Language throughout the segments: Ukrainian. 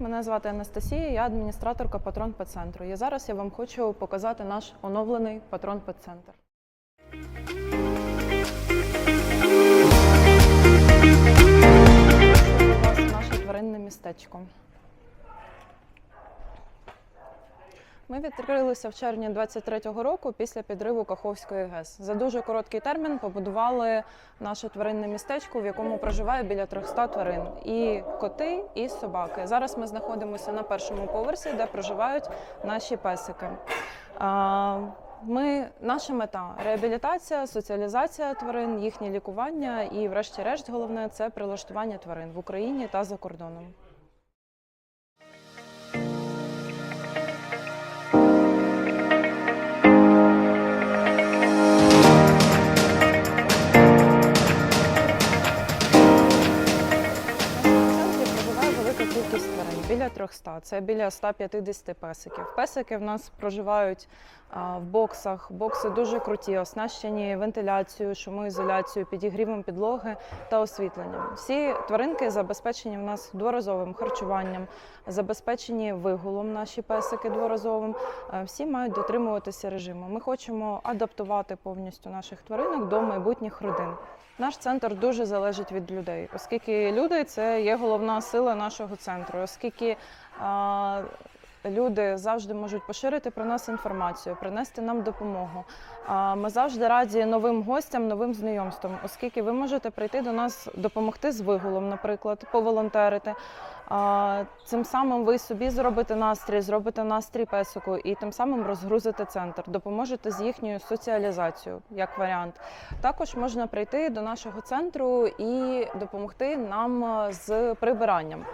Мене звати Анастасія, я адміністраторка патрон Педцентру. І зараз я вам хочу показати наш оновлений патрон вас наше тваринне містечко. Ми відкрилися в червні 23-го року після підриву Каховської ГЕС. За дуже короткий термін побудували наше тваринне містечко, в якому проживає біля 300 тварин. І коти, і собаки. Зараз ми знаходимося на першому поверсі, де проживають наші песики. Ми, наша мета реабілітація, соціалізація тварин, їхнє лікування і, врешті-решт, головне це прилаштування тварин в Україні та за кордоном. Кількість тварин, біля 300. Це біля 150 песиків. Песики в нас проживають в боксах. Бокси дуже круті, оснащені вентиляцією, шумоізоляцією, підігрівом підлоги та освітленням. Всі тваринки забезпечені в нас дворазовим харчуванням, забезпечені вигулом наші песики дворазовим. Е, Всі мають дотримуватися режиму. Ми хочемо адаптувати повністю наших тваринок до майбутніх родин. Наш центр дуже залежить від людей, оскільки люди це є головна сила нашого центру, оскільки люди завжди можуть поширити про нас інформацію, принести нам допомогу. Ми завжди раді новим гостям, новим знайомствам, оскільки ви можете прийти до нас допомогти з вигулом, наприклад, поволонтерити. Цим самим ви собі зробите настрій, зробите настрій песику і тим самим розгрузите центр, допоможете з їхньою соціалізацією як варіант. Також можна прийти до нашого центру і допомогти нам е, з прибиранням.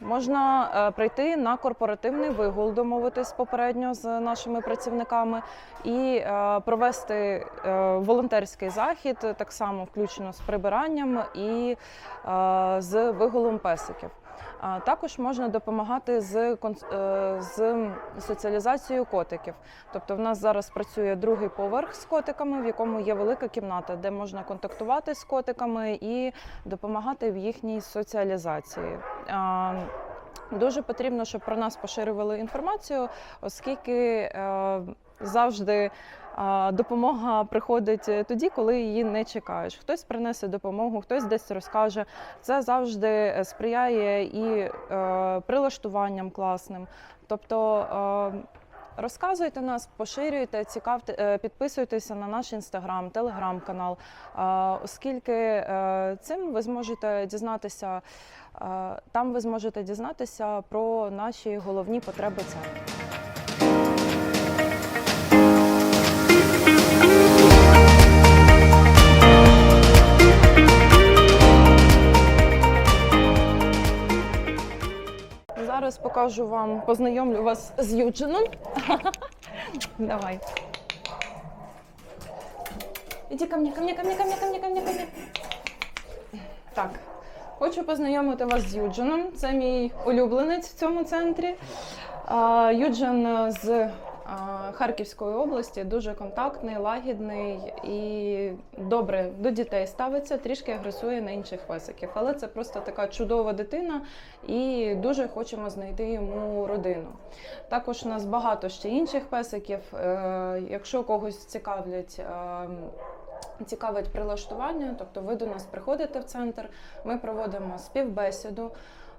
Можна е, прийти на корпоративний вигул, домовитись попередньо з нашими працівниками і е, провести волонтерський захід, так само включно з прибиранням і з вигулом песиків. А Також можна допомагати з, е, з соціалізацією котиків. Тобто, в нас зараз працює другий поверх з котиками, в якому є велика кімната, де можна контактувати з котиками і допомагати в їхній соціалізації. Дуже потрібно, щоб про нас поширювали інформацію, оскільки е, завжди е, допомога приходить тоді, коли її не чекаєш. Хтось принесе допомогу, хтось десь розкаже. Це завжди сприяє і е, прилаштуванням класним. Тобто е, Розказуйте нас, поширюйте, цікавте, е, підписуйтеся на наш інстаграм, телеграм-канал, е, оскільки е, цим ви зможете дізнатися, е, там ви зможете дізнатися про наші головні потреби центру. Зараз покажу вам, познайомлю вас з Юджином. Давай. Іди ко мне, ко мне, ко мне, ко мне, ко мне, ко мне, ко мне. Так, хочу познайомити вас з Юджином. Це мій улюбленець в цьому центрі. Юджин з Харківської області дуже контактний, лагідний і добре до дітей ставиться, трішки агресує на інших песиків. Але це просто така чудова дитина, і дуже хочемо знайти йому родину. Також у нас багато ще інших песиків. Е, Якщо когось цікавлять. е, Цікавить прилаштування, тобто ви до нас приходите в центр, ми проводимо співбесіду.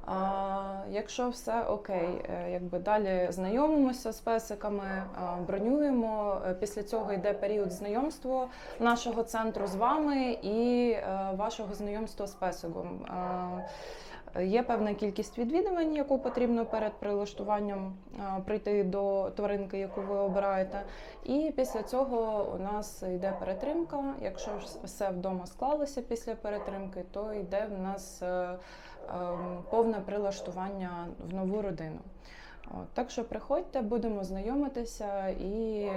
А, якщо все окей, е, якби далі знайомимося з песиками, бронюємо. Е, Після цього йде період знайомства нашого центру з вами і е, вашого знайомства з песиком. Є певна кількість відвідувань, яку потрібно перед прилаштуванням прийти до тваринки, яку ви обираєте. І після цього у нас йде перетримка. Якщо все вдома склалося після перетримки, то йде в нас е, е, повне прилаштування в нову родину. От, так що приходьте, будемо знайомитися і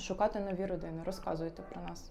шукати нові родини. Розказуйте про нас.